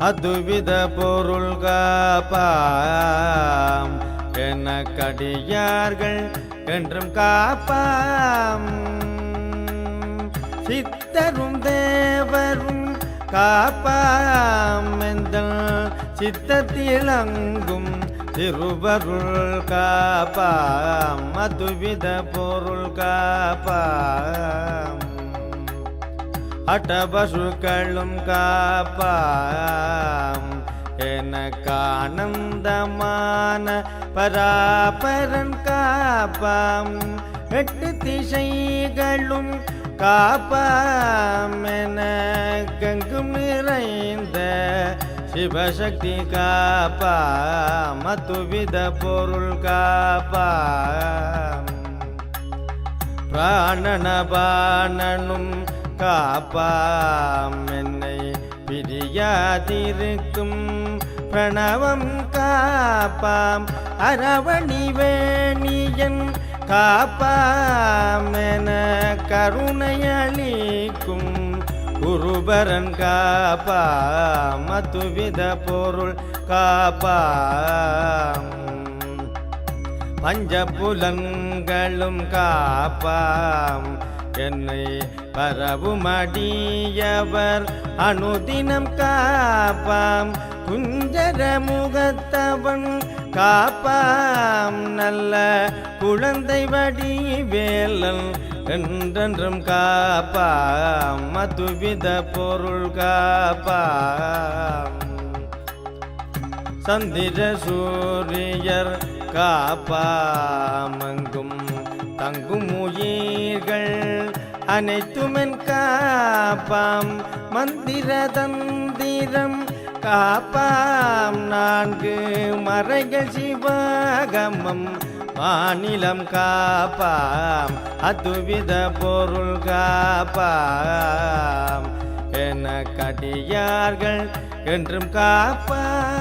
அதுவித பொருள் காப்பாம் என கடியார்கள் என்றும் காப்பாம். சித்தரும் தேவரும் காப்பாம். சித்தத்தில் அங்கும் திருவருள் காப்பாம். அதுவித பொருள் காப்பாம் அட்டபசுக்களும் காப்பாம். எனக்கு ஆனந்தமான பராபரன் காப்பாம். எட்டு திசைகளும் காப்பாம் என நிறைந்த சிவசக்தி காப்பாம். மதுவித பொருள் காப்பாம். பிராணனபானனும் காப்பாம். என்னை பிரியாதிருக்கும் பிரணவம் காப்பாம். அரவணி வேணியன் காப்பாம் என கருணையளிக்கும் குருபரன் காப்பாம். மதுவித பொருள் காப்பாம். பஞ்சபுலன்களும் காப்பாம். என்னை பரவுமடியவர். அனுதினம் காப்பாம். குஞ்சர முகத்தவன் காப்பாம். நல்ல குழந்தை வடி வேலன் என்றென்றும் காப்பாம். மதுவித பொருள் காப்பாம். சந்திர சூரியர் காப்பாமங்கும் தங்கும் உயிர்கள் அனைத்துமென் காப்பாம். மந்திர தந்திரம் காப்பாம். நான்கு மறைகள் சிவாகமம் மாநிலம் காப்பாம். அதுவித பொருள் காப்பாம். என கடியார்கள் என்றும் காப்பாம்.